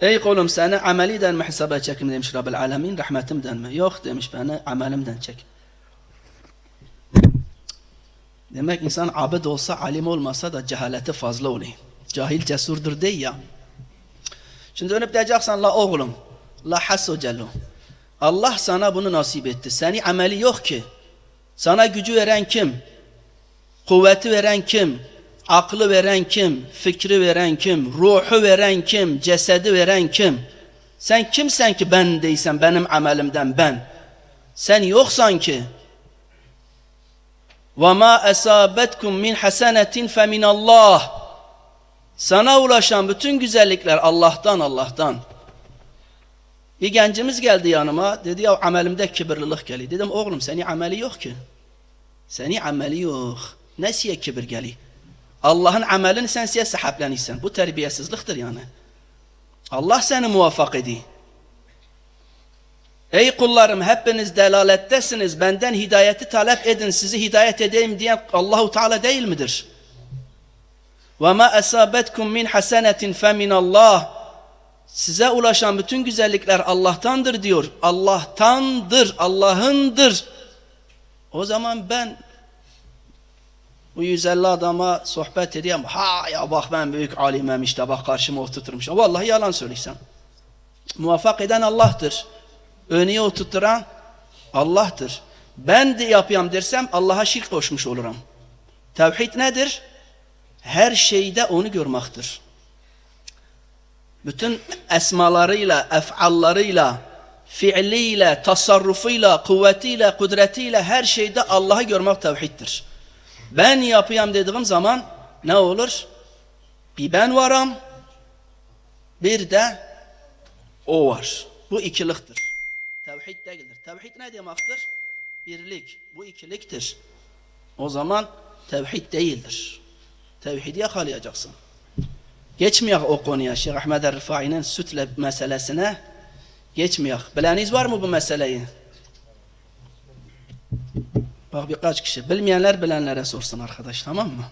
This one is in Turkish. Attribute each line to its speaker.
Speaker 1: Ey kulum seni ameliden mi hesaba çekim demiş Rabbil Alemin rahmetimden mi? Yok demiş beni amelimden çek. Demek insan abid olsa alim olmasa da cehaleti fazla oluyor. Cahil cesurdur değil ya. Şimdi dönüp diyeceksen la oğlum la hasso cello. Allah sana bunu nasip etti. Seni ameli yok ki. Sana gücü veren kim? Kuvveti veren kim? Aklı veren kim? Fikri veren kim? Ruhu veren kim? Cesedi veren kim? Sen kimsen ki ben değilsen benim amelimden ben? Sen yoksan ki. وَمَا أَسَابَتْكُمْ مِنْ حَسَنَةٍ فَمِنَ اللّٰهِ Sana ulaşan bütün güzellikler Allah'tan Allah'tan. Bir gencimiz geldi yanıma. Dedi ya amelimde kibirlilik geliyor. Dedim oğlum seni ameli yok ki. Seni ameli yok. Nesiye kibir geliyor? Allah'ın amelini sen siye sahableniyorsun. Bu terbiyesizliktir yani. Allah seni muvaffak ediyor. Ey kullarım hepiniz delalettesiniz. Benden hidayeti talep edin. Sizi hidayet edeyim diyen Allahu Teala değil midir? Ve ma asabetkum min hasenetin femin Allah. Size ulaşan bütün güzellikler Allah'tandır diyor. Allah'tandır, Allah'ındır. O zaman ben bu 150 adama sohbet ediyorum. Ha ya bak ben büyük alimem işte bak karşıma oturturmuş. Vallahi yalan söylesem. Muvaffak eden Allah'tır. Önüye oturtturan Allah'tır. Ben de yapayım dersem Allah'a şirk koşmuş olurum. Tevhid nedir? Her şeyde onu görmektir. Bütün esmalarıyla, efallarıyla, fiiliyle, tasarrufuyla, kuvvetiyle, kudretiyle her şeyde Allah'ı görmek tevhiddir. Ben yapayım dediğim zaman ne olur? Bir ben varım, bir de o var. Bu ikiliktir. Tevhid değildir. Tevhid ne demektir? Birlik. Bu ikiliktir. O zaman tevhid değildir. Tevhidi yakalayacaksın. Geçmeyek o konuya Şeyh Ahmed Rifai'nin sütle meselesine geçmeyek. Bileniz var mı bu meseleyi? Bak birkaç kişi. Bilmeyenler bilenlere sorsun arkadaş tamam mı?